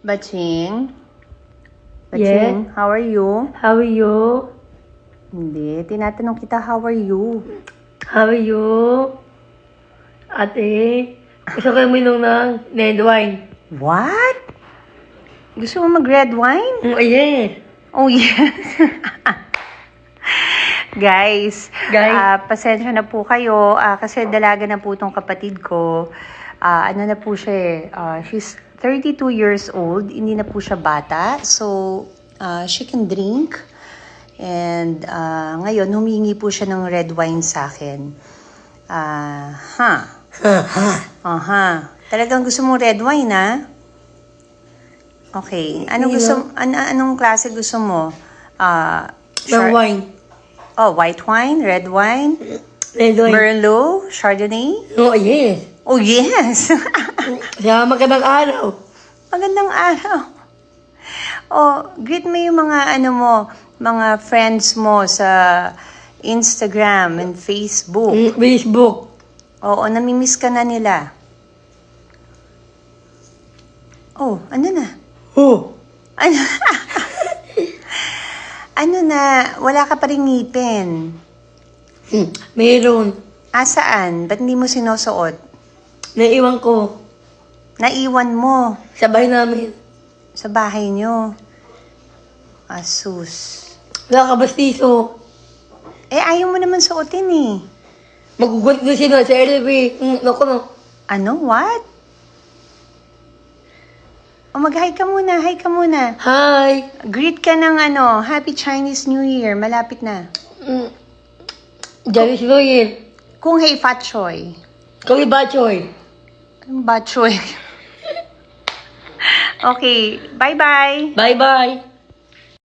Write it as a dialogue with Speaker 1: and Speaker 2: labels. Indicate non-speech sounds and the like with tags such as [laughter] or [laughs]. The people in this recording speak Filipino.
Speaker 1: Baching? Baching, how are you?
Speaker 2: How are you?
Speaker 1: Hindi, tinatanong kita, how are you?
Speaker 2: How are you? Ate, gusto ko uminom ng red wine.
Speaker 1: What? Gusto mo mag-red wine?
Speaker 2: Mm, yes.
Speaker 1: Oh, yes. [laughs] Guys,
Speaker 2: Guys.
Speaker 1: ah, pasensya na po kayo ah, kasi dalaga na po tong kapatid ko. Ah, ano na po siya eh, ah, she's 32 years old, hindi na po siya bata. So, ah, she can drink. And ah, ngayon, humingi po siya ng red wine sa akin. Ah, ha. Aha. [laughs] Talagang gusto mo red wine, ha? Okay.
Speaker 2: Hindi
Speaker 1: gusto, an- anong klase gusto mo? Ah,
Speaker 2: Ng
Speaker 1: char-
Speaker 2: wine.
Speaker 1: Oh, white wine, red wine,
Speaker 2: Red wine.
Speaker 1: Merlot, Chardonnay.
Speaker 2: Oh, yes.
Speaker 1: Oh, yes. [laughs]
Speaker 2: Sa magandang araw.
Speaker 1: Magandang araw. Oh, greet mo yung mga ano mo, mga friends mo sa Instagram and Facebook.
Speaker 2: Mm, Facebook.
Speaker 1: Oo, namimiss ka na nila. Oh, ano na?
Speaker 2: Oh.
Speaker 1: Ano? [laughs] ano na? Wala ka pa rin ngipin.
Speaker 2: Hmm. Mayroon.
Speaker 1: Asaan? Ba't hindi mo sinusuot?
Speaker 2: Naiwan ko.
Speaker 1: Naiwan mo
Speaker 2: Sa bahay namin.
Speaker 1: sa bahay nyo. Asus.
Speaker 2: Wala ka bastiso.
Speaker 1: Eh, ayaw mo naman suotin eh.
Speaker 2: Magugulat na sila sa LV. Mm, naku, no.
Speaker 1: Ano? What? O mag-hi ka muna, hi ka muna.
Speaker 2: Hi.
Speaker 1: Greet ka ng ano, Happy Chinese New Year. Malapit na.
Speaker 2: Mm. Janice Loyen.
Speaker 1: Kung hey Fat Choy.
Speaker 2: Kami Bachoy.
Speaker 1: Anong okay, bye-bye.
Speaker 2: Bye-bye.